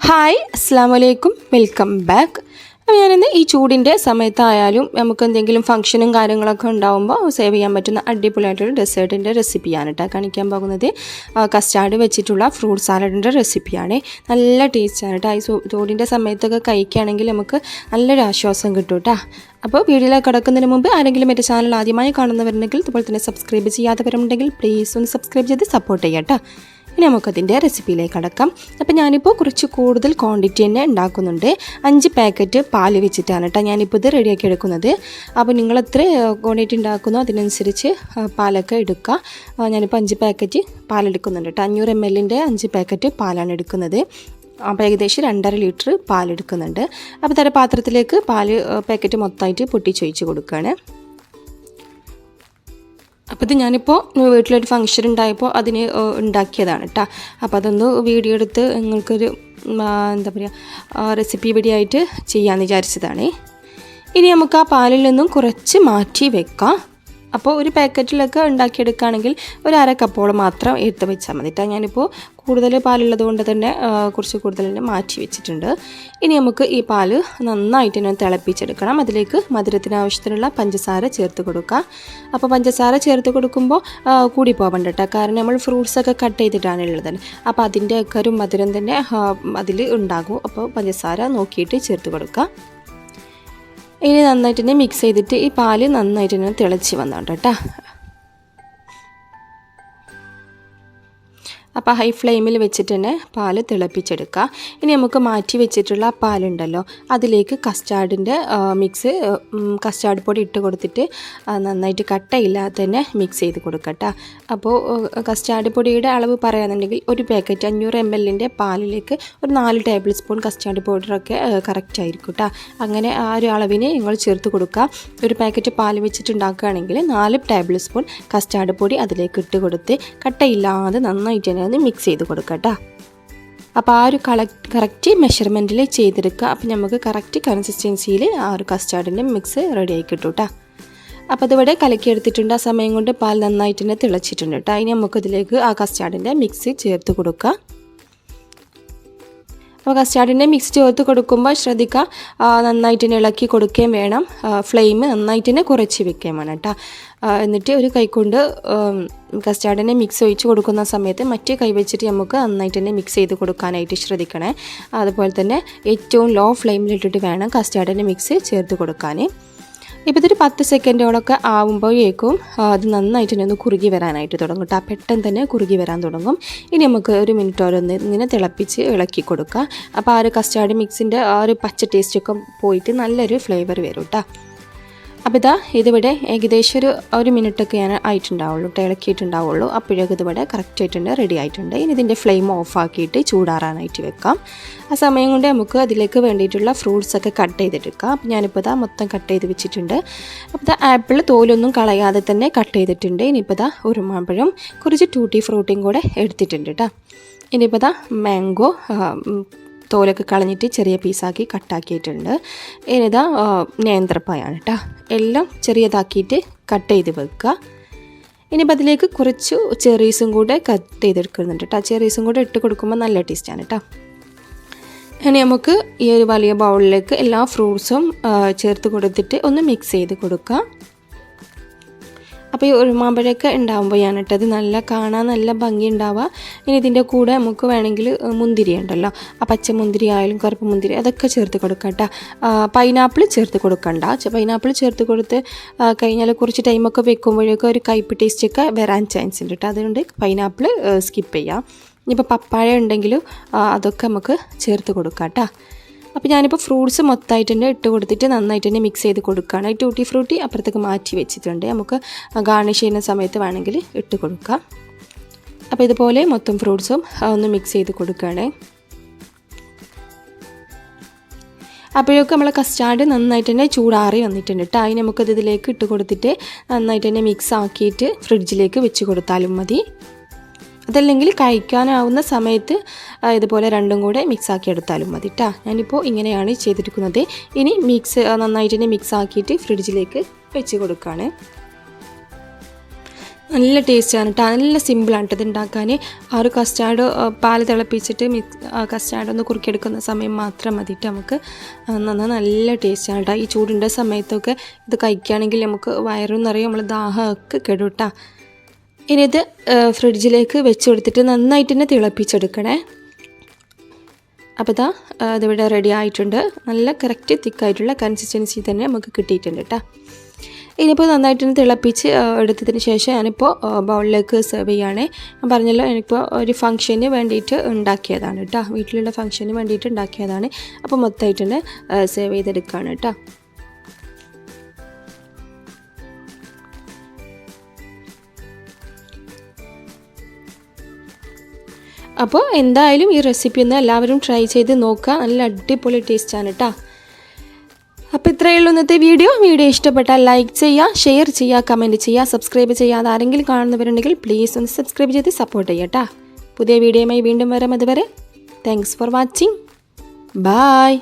Hi അസ്സാം വലൈക്കും welcome back അപ്പോൾ ഞാനിന്ന് ഈ ചൂടിന്റെ സമയത്തായാലും നമുക്ക് എന്തെങ്കിലും ഫംഗ്ഷനും കാര്യങ്ങളൊക്കെ ഉണ്ടാകുമ്പോൾ സേവ് ചെയ്യാൻ പറ്റുന്ന അടിപൊളിയായിട്ടുള്ള ഡെസേർട്ടിന്റെ റെസിപ്പിയാണ് കേട്ടോ കാണിക്കാൻ പോകുന്നത്. കസ്റ്റാർഡ് വെച്ചിട്ടുള്ള ഫ്രൂട്ട് സാലഡിന്റെ റെസിപ്പിയാണ് നല്ല ടേസ്റ്റാണ് കേട്ടോ ഈ ചൂടിന്റെ സമയത്തൊക്കെ കഴിക്കുകയാണെങ്കിൽ നമുക്ക് നല്ലൊരു ആശ്വാസം കിട്ടും കേട്ടോ അപ്പോൾ വീഡിയോയിലേക്ക് കിടക്കുന്നതിന് മുമ്പ് ആരെങ്കിലും എന്റെ ചാനൽ ആദ്യമായി കാണുന്നവരുണ്ടെങ്കിൽ അതുപോലെ തന്നെ സബ്സ്ക്രൈബ് ചെയ്യാത്തവരുണ്ടെങ്കിൽ പ്ലീസ് ഒന്ന് സബ്സ്ക്രൈബ് ചെയ്ത് സപ്പോർട്ട് ചെയ്യാം കേട്ടോ ഇനി നമുക്കതിന്റെ റെസിപ്പിയിലേക്ക് അടക്കാം. അപ്പോൾ ഞാനിപ്പോൾ കുറച്ച് കൂടുതൽ ക്വാണ്ടിറ്റി തന്നെ ഉണ്ടാക്കുന്നുണ്ട്. അഞ്ച് പാക്കറ്റ് പാൽ വെച്ചിട്ടാണ് കേട്ടോ ഞാനിപ്പോൾ ഇത് റെഡിയാക്കി എടുക്കുന്നത്. അപ്പോൾ നിങ്ങൾ എത്ര ക്വാണ്ടിറ്റി ഉണ്ടാക്കുന്നോ അതിനനുസരിച്ച് പാലൊക്കെ എടുക്കുക. ഞാനിപ്പോൾ അഞ്ച് പാക്കറ്റ് പാലെടുക്കുന്നുണ്ട് കേട്ടോ. അഞ്ഞൂറ് എം എല്ലിന്റെ അഞ്ച് പാക്കറ്റ് പാലാണ് എടുക്കുന്നത്. അപ്പോൾ ഏകദേശം രണ്ടര ലിറ്റർ പാലെടുക്കുന്നുണ്ട് അപ്പോൾ തര പാത്രത്തിലേക്ക് പാൽ പാക്കറ്റ് മൊത്തമായിട്ട് പൊട്ടിച്ചൊഴിച്ച് കൊടുക്കുകയാണ്. അപ്പോൾ ഇത് ഞാനിപ്പോൾ വീട്ടിലൊരു ഫംഗ്ഷൻ ഉണ്ടായപ്പോൾ അതിന് ഉണ്ടാക്കിയതാണ് കേട്ടോ അപ്പോൾ അതൊന്ന് വീഡിയോ എടുത്ത് നിങ്ങൾക്കൊരു എന്താ പറയുക റെസിപ്പി വീഡിയോ ആയിട്ട് ചെയ്യാമെന്ന് വിചാരിച്ചതാണ്. ഇനി നമുക്ക് ആ പാലിൽ നിന്നും കുറച്ച് മാറ്റി വെക്കാം. അപ്പോൾ ഒരു പാക്കറ്റിലൊക്കെ ഉണ്ടാക്കിയെടുക്കുകയാണെങ്കിൽ ഒരു അര കപ്പോളം മാത്രം എടുത്ത് വെച്ചാൽ മതി കേട്ടോ. ഞാനിപ്പോൾ കൂടുതൽ പാലുള്ളത് കൊണ്ട് തന്നെ കുറച്ച് കൂടുതൽ തന്നെ മാറ്റി വെച്ചിട്ടുണ്ട്. ഇനി നമുക്ക് ഈ പാൽ നന്നായിട്ട് തന്നെ തിളപ്പിച്ചെടുക്കണം. അതിലേക്ക് മധുരത്തിന് ആവശ്യത്തിനുള്ള പഞ്ചസാര ചേർത്ത് കൊടുക്കുക അപ്പോൾ പഞ്ചസാര ചേർത്ത് കൊടുക്കുമ്പോൾ കൂടി പോകണ്ട കേട്ടോ. കാരണം നമ്മൾ ഫ്രൂട്ട്സൊക്കെ കട്ട് ചെയ്തിട്ടാണ് ഉള്ളത്. അപ്പോൾ അതിന്റെ ഒക്കെ ഒരു മധുരം തന്നെ അതിൽ ഉണ്ടാകും. അപ്പോൾ പഞ്ചസാര നോക്കിയിട്ട് ചേർത്ത് കൊടുക്കുക ഇനി നന്നായിട്ട് തന്നെ മിക്സ് ചെയ്തിട്ട് ഈ പാൽ നന്നായിട്ട് തന്നെ തിളച്ച് വന്നോണ്ട് കേട്ടോ അപ്പോൾ ഹൈ ഫ്ലെയിമിൽ വെച്ചിട്ട് തന്നെ പാൽ തിളപ്പിച്ചെടുക്കുക ഇനി നമുക്ക് മാറ്റി വെച്ചിട്ടുള്ള പാലുണ്ടല്ലോ അതിലേക്ക് കസ്റ്റാർഡിന്റെ മിക്സ് കസ്റ്റാർഡ് പൊടി ഇട്ട് കൊടുത്തിട്ട് നന്നായിട്ട് കട്ടയില്ലാതെ തന്നെ മിക്സ് ചെയ്ത് കൊടുക്കട്ടോ. അപ്പോൾ കസ്റ്റാർഡ് പൊടിയുടെ അളവ് പറയുകയാണെന്നുണ്ടെങ്കിൽ ഒരു പാക്കറ്റ് അഞ്ഞൂറ് എം എല്ലിന്റെ പാലിലേക്ക് ഒരു നാല് ടേബിൾ സ്പൂൺ കസ്റ്റാർഡ് പൗഡറൊക്കെ കറക്റ്റ് ആയിരിക്കും കേട്ടോ അങ്ങനെ ആ ഒരു അളവിന് നിങ്ങൾ ചേർത്ത് കൊടുക്കുക ഒരു പാക്കറ്റ് പാൽ വെച്ചിട്ടുണ്ടാക്കുകയാണെങ്കിൽ നാല് ടേബിൾ സ്പൂൺ കസ്റ്റാർഡ് പൊടി അതിലേക്ക് ഇട്ട് കൊടുത്ത് കട്ടയില്ലാതെ നന്നായിട്ട് തന്നെ ഒന്ന് മിക്സ് ചെയ്ത് കൊടുക്കുക അപ്പോൾ ആ ഒരു കളക്ട് കറക്റ്റ് മെഷർമെന്റിൽ ചെയ്തെടുക്കുക. അപ്പോൾ നമുക്ക് കറക്റ്റ് കൺസിസ്റ്റൻസിയിൽ ആ ഒരു കസ്റ്റാർഡിന്റെ മിക്സ് റെഡി ആയി കിട്ടും കേട്ടോ അപ്പോൾ അതിവിടെ കലക്കിയെടുത്തിട്ടുണ്ട് ആ സമയം കൊണ്ട് പാൽ നന്നായിട്ട് തന്നെ തിളച്ചിട്ടുണ്ട് കേട്ടോ ഇനി നമുക്കതിലേക്ക് ആ കസ്റ്റാർഡിന്റെ മിക്സ് ചേർത്ത് കൊടുക്കുക അപ്പോൾ കസ്റ്റാർഡിനെ മിക്സ് ചേർത്ത് കൊടുക്കുമ്പോൾ ശ്രദ്ധിക്കുക നന്നായിട്ട് തന്നെ ഇളക്കി കൊടുക്കുകയും വേണം. ഫ്ലെയിം നന്നായിട്ട് തന്നെ കുറച്ച് വെക്കുകയും വേണം കേട്ടോ. എന്നിട്ട് ഒരു കൈക്കൊണ്ട് കസ്റ്റാർഡിനെ മിക്സ് ഒഴിച്ച് കൊടുക്കുന്ന സമയത്ത് മറ്റേ കൈ വെച്ചിട്ട് നമുക്ക് നന്നായിട്ട് തന്നെ മിക്സ് ചെയ്ത് കൊടുക്കാനായിട്ട് ശ്രദ്ധിക്കണേ. അതുപോലെ തന്നെ ഏറ്റവും ലോ ഫ്ലെയിമിലിട്ടിട്ട് വേണം കസ്റ്റാർഡിന്റെ മിക്സ് ചേർത്ത് കൊടുക്കാൻ. ഇപ്പോൾ ഇതൊരു പത്ത് സെക്കൻഡോളൊക്കെ ആവുമ്പോഴേക്കും അത് നന്നായിട്ട് തന്നെ ഒന്ന് കുറുകി വരാനായിട്ട് തുടങ്ങും കേട്ടോ. പെട്ടെന്ന് തന്നെ കുറുകി വരാൻ തുടങ്ങും. ഇനി നമുക്ക് ഒരു മിനിറ്റോരൊന്ന് ഇങ്ങനെ തിളപ്പിച്ച് ഇളക്കി കൊടുക്കുക അപ്പോൾ ആ ഒരു കസ്റ്റാർഡ് മിക്സിന്റെ ആ ഒരു പച്ച ടേസ്റ്റൊക്കെ പോയിട്ട് നല്ലൊരു ഫ്ലേവർ വരും കേട്ടോ. അപ്പോൾ ഇതാ ഇതിവിടെ ഏകദേശം ഒരു ഒരു മിനിറ്റൊക്കെ ഞാൻ ആയിട്ടുണ്ടാവുള്ളൂ. ഇളക്കിയിട്ടുണ്ടാവുള്ളൂ. അപ്പോഴേക്കും ഇതിവിടെ കറക്റ്റ് ആയിട്ടുണ്ട് റെഡി ആയിട്ടുണ്ട്. ഇനി ഇതിന്റെ ഫ്ലെയിം ഓഫാക്കിയിട്ട് ചൂടാറാനായിട്ട് വെക്കാം. ആ സമയം കൊണ്ട് നമുക്ക് അതിലേക്ക് വേണ്ടിയിട്ടുള്ള ഫ്രൂട്ട്സ് ഒക്കെ കട്ട് ചെയ്തെടുക്കാം. അപ്പോൾ ഞാനിപ്പോൾ ഇതാ മൊത്തം കട്ട് ചെയ്ത് വെച്ചിട്ടുണ്ട്. അപ്പോൾ ഇതാ ആപ്പിൾ തോലൊന്നും കളയാതെ തന്നെ കട്ട് ചെയ്തിട്ടുണ്ട്. ഇനിയിപ്പോൾ ഇതാ ഉറുമാമ്പഴം കുറച്ച് ടൂട്ടി ഫ്രൂട്ടിയും കൂടെ എടുത്തിട്ടുണ്ട് കേട്ടോ ഇനിയിപ്പോൾ ഇതാ മാംഗോ തോലൊക്കെ കളഞ്ഞിട്ട് ചെറിയ പീസാക്കി കട്ടാക്കിയിട്ടുണ്ട്. ഇനിതാ നേന്ത്രപ്പായാണ് കേട്ടോ എല്ലാം ചെറിയതാക്കിയിട്ട് കട്ട് ചെയ്ത് വെക്കുക. ഇനിയിപ്പോൾ അതിലേക്ക് കുറച്ച് ചെറീസും കൂടെ കട്ട് ചെയ്തെടുക്കുന്നുണ്ട് കേട്ടോ ചെറീസും കൂടെ ഇട്ട് കൊടുക്കുമ്പോൾ നല്ല ടേസ്റ്റാണ് കേട്ടോ ഇനി നമുക്ക് ഈ ഒരു വലിയ ബൗളിലേക്ക് എല്ലാ ഫ്രൂട്ട്സും ചേർത്ത് കൊടുത്തിട്ട് ഒന്ന് മിക്സ് ചെയ്ത് കൊടുക്കുക അപ്പോൾ ഈ ഉറുമാമ്പഴമൊക്കെ ഉണ്ടാകുമ്പോൾ ഞാൻ ഇട്ടത് നല്ല കാണാൻ നല്ല ഭംഗി ഉണ്ടാവുക ഇനി ഇതിന്റെ കൂടെ നമുക്ക് വേണമെങ്കിൽ മുന്തിരി ഉണ്ടല്ലോ. ആ പച്ചമുന്തിരി ആയാലും കറുപ്പ് മുന്തിരി അതൊക്കെ ചേർത്ത് കൊടുക്കാം പൈനാപ്പിൾ ചേർത്ത് കൊടുക്കണ്ട. പൈനാപ്പിൾ ചേർത്ത് കൊടുത്ത് കഴിഞ്ഞാൽ കുറച്ച് ടൈമൊക്കെ വെക്കുമ്പോഴേക്കും ഒരു കയ്പ് ടേസ്റ്റൊക്കെ വരാൻ ചാൻസ് ഉണ്ട് കേട്ടോ. അതുകൊണ്ട് പൈനാപ്പിൾ സ്കിപ്പ് ചെയ്യാം. ഇനിയിപ്പോൾ പപ്പായ ഉണ്ടെങ്കിലും അതൊക്കെ നമുക്ക് ചേർത്ത് കൊടുക്കാം കേട്ടോ. അപ്പോൾ ഞാനിപ്പോൾ ഫ്രൂട്ട്സ് മൊത്തമായിട്ട് തന്നെ ഇട്ട് കൊടുത്തിട്ട് നന്നായിട്ട് തന്നെ മിക്സ് ചെയ്ത് കൊടുക്കുകയാണ്. ടൂട്ടി ഫ്രൂട്ടി അപ്പുറത്തേക്ക് മാറ്റി വെച്ചിട്ടുണ്ട്. നമുക്ക് ഗാർണിഷ് ചെയ്യുന്ന സമയത്ത് വേണമെങ്കിൽ ഇട്ട് കൊടുക്കാം. അപ്പോൾ ഇതുപോലെ മൊത്തം ഫ്രൂട്ട്സും ഒന്ന് മിക്സ് ചെയ്ത് കൊടുക്കുകയാണ്. അപ്പോഴൊക്കെ നമ്മളെ കസ്റ്റാർഡ് നന്നായിട്ട് തന്നെ ചൂടാറി വന്നിട്ടുണ്ട് കേട്ടോ അതിന് നമുക്കത് ഇതിലേക്ക് ഇട്ട് കൊടുത്തിട്ട് നന്നായിട്ട് തന്നെ മിക്സ് ആക്കിയിട്ട് ഫ്രിഡ്ജിലേക്ക് വെച്ച് കൊടുത്താലും മതി. അതല്ലെങ്കിൽ കഴിക്കാനാവുന്ന സമയത്ത് ഇതുപോലെ രണ്ടും കൂടെ മിക്സാക്കി എടുത്താലും മതി കേട്ടോ ഞാനിപ്പോൾ ഇങ്ങനെയാണ് ചെയ്തിരിക്കുന്നത്. ഇനി മിക്സ് നന്നായിട്ട് തന്നെ മിക്സ് ആക്കിയിട്ട് ഫ്രിഡ്ജിലേക്ക് വെച്ച് കൊടുക്കുകയാണ് നല്ല ടേസ്റ്റാണ് കേട്ടോ നല്ല സിമ്പിളാണ് ഇത് ഉണ്ടാക്കാൻ ആ ഒരു കസ്റ്റാർഡ് പാൽ തിളപ്പിച്ചിട്ട് മിക്സ് കസ്റ്റാർഡ് ഒന്ന് കുറുക്കിയെടുക്കുന്ന സമയം മാത്രം മതിയിട്ട് നമുക്ക്. നന്നാ നല്ല ടേസ്റ്റാണ് കേട്ടോ ഈ ചൂടിന്റെ സമയത്തൊക്കെ ഇത് കഴിക്കുകയാണെങ്കിൽ നമുക്ക് വയറും നിറയും നമ്മൾ ദാഹമൊക്കെ കെടും കേട്ടോ ഇനി ഫ്രിഡ്ജിലേക്ക് വെച്ച് കൊടുത്തിട്ട് നന്നായിട്ട് തന്നെ തിളപ്പിച്ചെടുക്കണേ. അപ്പോൾ ഇതാ അതിവിടെ റെഡി ആയിട്ടുണ്ട്. നല്ല കറക്റ്റ് തിക്കായിട്ടുള്ള കൺസിസ്റ്റൻസി തന്നെ നമുക്ക് കിട്ടിയിട്ടുണ്ട് കേട്ടോ ഇനിയിപ്പോൾ നന്നായിട്ടൊന്ന് തിളപ്പിച്ച് എടുത്തതിന് ശേഷം ഞാനിപ്പോൾ ബൗളിലേക്ക് സെർവ് ചെയ്യുകയാണ് ഞാൻ പറഞ്ഞല്ലോ എനിക്കിപ്പോൾ ഒരു ഫംഗ്ഷന് വേണ്ടിയിട്ട് ഉണ്ടാക്കിയതാണ് കേട്ടോ വീട്ടിലുള്ള ഫംഗ്ഷന് വേണ്ടിയിട്ട് ഉണ്ടാക്കിയതാണ്. അപ്പോൾ മൊത്തമായിട്ടുണ്ട് സെർവ് ചെയ്തെടുക്കുകയാണ് കേട്ടോ അപ്പോൾ എന്തായാലും ഈ റെസിപ്പി ഒന്ന് എല്ലാവരും ട്രൈ ചെയ്ത് നോക്കുക നല്ല അടിപൊളി ടേസ്റ്റാണ് കേട്ടോ അപ്പോൾ ഇത്രയേ ഉള്ളൂ ഇന്നത്തെ വീഡിയോ വീഡിയോ ഇഷ്ടപ്പെട്ടാൽ ലൈക്ക് ചെയ്യുക ഷെയർ ചെയ്യുക കമന്റ് ചെയ്യുക സബ്സ്ക്രൈബ് ചെയ്യാതെ ആരെങ്കിലും കാണുന്നവരുണ്ടെങ്കിൽ പ്ലീസ് ഒന്ന് സബ്സ്ക്രൈബ് ചെയ്ത് സപ്പോർട്ട് ചെയ്യാം കേട്ടോ പുതിയ വീഡിയോയുമായി വീണ്ടും വരാം അതുവരെ. Thanks for watching bye